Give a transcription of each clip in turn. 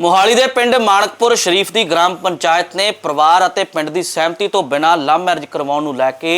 ਮੋਹਾਲੀ ਦੇ ਪਿੰਡ ਮਾਣਕਪੁਰ ਸ਼ਰੀਫ ਦੀ ਗ੍ਰਾਮ ਪੰਚਾਇਤ ਨੇ ਪਰਿਵਾਰ ਅਤੇ ਪਿੰਡ ਦੀ ਸਹਿਮਤੀ ਤੋਂ ਬਿਨਾਂ ਲਵ ਮੈਰਿਜ ਕਰਵਾਉਣ ਨੂੰ ਲੈ ਕੇ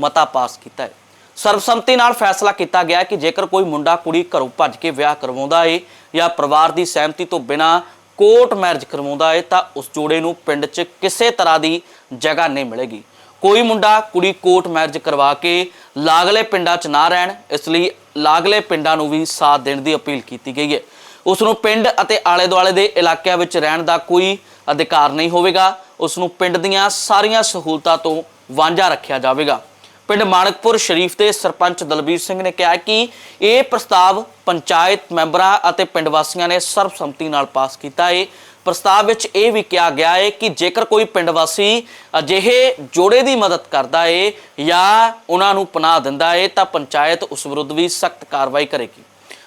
ਮਤਾ ਪਾਸ ਕੀਤਾ ਹੈ। ਸਰਬਸੰਮਤੀ ਨਾਲ ਫੈਸਲਾ ਕੀਤਾ ਗਿਆ ਕਿ ਜੇਕਰ ਕੋਈ ਮੁੰਡਾ ਕੁੜੀ ਘਰੋਂ ਭੱਜ ਕੇ ਵਿਆਹ ਕਰਵਾਉਂਦਾ ਏ ਜਾਂ ਪਰਿਵਾਰ ਦੀ ਸਹਿਮਤੀ ਤੋਂ ਬਿਨਾਂ ਕੋਰਟ ਮੈਰਿਜ ਕਰਵਾਉਂਦਾ ਏ ਤਾਂ ਉਸ ਜੋੜੇ ਨੂੰ ਪਿੰਡ 'ਚ ਕਿਸੇ ਤਰ੍ਹਾਂ ਦੀ ਜਗ੍ਹਾ ਨਹੀਂ ਮਿਲੇਗੀ। ਕੋਈ ਮੁੰਡਾ ਕੁੜੀ ਕੋਰਟ ਮੈਰਿਜ ਕਰਵਾ ਕੇ ਲਾਗਲੇ ਪਿੰਡਾਂ 'ਚ ਨਾ ਰਹਿਣ, ਇਸ ਲਈ ਲਾਗਲੇ ਪਿੰਡਾਂ ਨੂੰ ਵੀ ਸਾਥ ਦੇਣ ਦੀ ਅਪੀਲ ਕੀਤੀ ਗਈ ਹੈ। ਉਸ ਨੂੰ ਪਿੰਡ ਅਤੇ ਆਲੇ ਦੁਆਲੇ ਦੇ ਇਲਾਕਿਆਂ ਵਿੱਚ ਰਹਿਣ ਦਾ ਕੋਈ ਅਧਿਕਾਰ ਨਹੀਂ ਹੋਵੇਗਾ। ਉਸ ਨੂੰ ਪਿੰਡ ਦੀਆਂ ਸਾਰੀਆਂ ਸਹੂਲਤਾਂ ਤੋਂ ਵਾਂਝਾ ਰੱਖਿਆ ਜਾਵੇਗਾ। ਪਿੰਡ ਮਾਣਕਪੁਰ ਸ਼ਰੀਫ ਦੇ ਸਰਪੰਚ ਦਲਬੀਰ ਸਿੰਘ ਨੇ ਕਿਹਾ ਕਿ ਇਹ ਪ੍ਰਸਤਾਵ ਪੰਚਾਇਤ ਮੈਂਬਰਾਂ ਅਤੇ ਪਿੰਡ ਵਾਸੀਆਂ ਨੇ ਸਰਬਸੰਮਤੀ ਨਾਲ ਪਾਸ ਕੀਤਾ ਹੈ ਪ੍ਰਸਤਾਵ ਵਿੱਚ ਇਹ ਵੀ ਕਿਹਾ ਗਿਆ ਹੈ ਕਿ ਜੇਕਰ ਕੋਈ ਪਿੰਡ ਵਾਸੀ ਅਜਿਹੇ ਜੋੜੇ ਦੀ ਮਦਦ ਕਰਦਾ ਹੈ ਜਾਂ ਉਹਨਾਂ ਨੂੰ ਪਨਾਹ ਦਿੰਦਾ ਹੈ ਤਾਂ ਪੰਚਾਇਤ ਉਸ ਵਿਰੁੱਧ ਵੀ ਸਖਤ ਕਾਰਵਾਈ ਕਰੇਗੀ।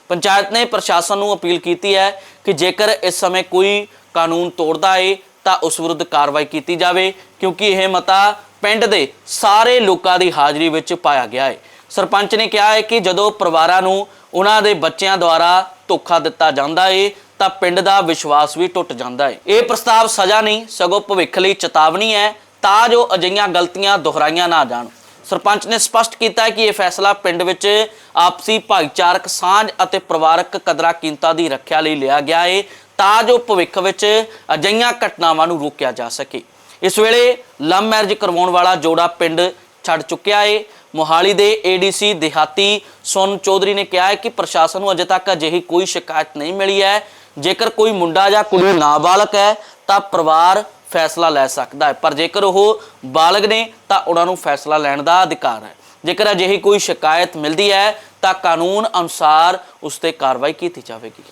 ਪੰਚਾਇਤ ਨੇ ਪ੍ਰਸ਼ਾਸਨ ਨੂੰ ਅਪੀਲ ਕੀਤੀ ਹੈ ਕਿ ਜੇਕਰ ਇਸ ਸਮੇਂ ਕੋਈ ਕਾਨੂੰਨ ਤੋੜਦਾ ਏ, ਤਾਂ ਉਸ ਵਿਰੁੱਧ ਕਾਰਵਾਈ ਕੀਤੀ ਜਾਵੇ, ਕਿਉਂਕਿ ਇਹ ਮਤਾ ਪਿੰਡ ਦੇ ਸਾਰੇ ਲੋਕਾਂ ਦੀ ਹਾਜ਼ਰੀ ਵਿੱਚ ਪਾਇਆ ਗਿਆ ਹੈ ਸਰਪੰਚ ਨੇ ਕਿਹਾ ਹੈ ਕਿ ਜਦੋਂ ਪਰਿਵਾਰਾਂ ਨੂੰ ਉਹਨਾਂ ਦੇ ਬੱਚਿਆਂ ਦੁਆਰਾ ਧੋਖਾ ਦਿੱਤਾ ਜਾਂਦਾ ਏ, ਤਾਂ ਪਿੰਡ ਦਾ ਵਿਸ਼ਵਾਸ ਵੀ ਟੁੱਟ ਜਾਂਦਾ ਹੈ ਇਹ ਪ੍ਰਸਤਾਵ ਸਜ਼ਾ ਨਹੀਂ, ਸਗੋਂ ਭਵਿੱਖ ਲਈ ਚੇਤਾਵਨੀ ਹੈ, ਤਾਂ ਜੋ ਅਜਿਹੀਆਂ ਗਲਤੀਆਂ ਦੁਹਰਾਈਆਂ ਨਾ ਜਾਣ। ਸਰਪੰਚ ਨੇ ਸਪਸ਼ਟ ਕੀਤਾ ਕਿ ਇਹ ਫੈਸਲਾ ਪਿੰਡ ਵਿੱਚ ਆਪਸੀ ਭਾਈਚਾਰਕ, ਸਾਂਝ ਅਤੇ ਪਰਿਵਾਰਕ ਕਦਰਾਂ ਕੀਮਤਾਂ ਦੀ ਰੱਖਿਆ ਲਈ ਲਿਆ ਗਿਆ ਹੈ ਤਾਂ ਜੋ ਭਵਿੱਖ ਵਿੱਚ ਅਜਿਹੀਆਂ ਘਟਨਾਵਾਂ ਨੂੰ ਰੋਕਿਆ ਜਾ ਸਕੇ। ਇਸ ਵੇਲੇ ਲਵ ਮੈਰਿਜ ਕਰਵਾਉਣ ਵਾਲਾ ਜੋੜਾ ਪਿੰਡ ਛੱਡ ਚੁੱਕਿਆ ਹੈ ਮੋਹਾਲੀ ਦੇ ਏਡੀਸੀ ਦਿਹਾਤੀ ਸੋਨ ਚੌਧਰੀ ਨੇ ਕਿਹਾ ਹੈ ਕਿ ਪ੍ਰਸ਼ਾਸਨ ਨੂੰ ਅਜੇ ਤੱਕ ਅਜਿਹੀ ਕੋਈ ਸ਼ਿਕਾਇਤ ਨਹੀਂ ਮਿਲੀ ਹੈ। ਜੇਕਰ ਕੋਈ ਮੁੰਡਾ ਜਾਂ ਕੁੜੀ ਨਾਬਾਲਗ ਹੈ, ਤਾਂ ਪਰਿਵਾਰ ਫੈਸਲਾ ਲੈ ਸਕਦਾ ਹੈ। ਪਰ ਜੇਕਰ ਉਹ ਬਾਲਗ ਨੇ, ਤਾਂ ਉਹਨਾਂ ਨੂੰ ਫੈਸਲਾ ਲੈਣ ਦਾ ਅਧਿਕਾਰ ਹੈ। ਜੇਕਰ ਅਜਿਹੀ ਕੋਈ ਸ਼ਿਕਾਇਤ ਮਿਲਦੀ ਹੈ, ਤਾਂ ਕਾਨੂੰਨ ਅਨੁਸਾਰ ਉਸ ਤੇ ਕਾਰਵਾਈ ਕੀਤੀ ਜਾਵੇਗੀ।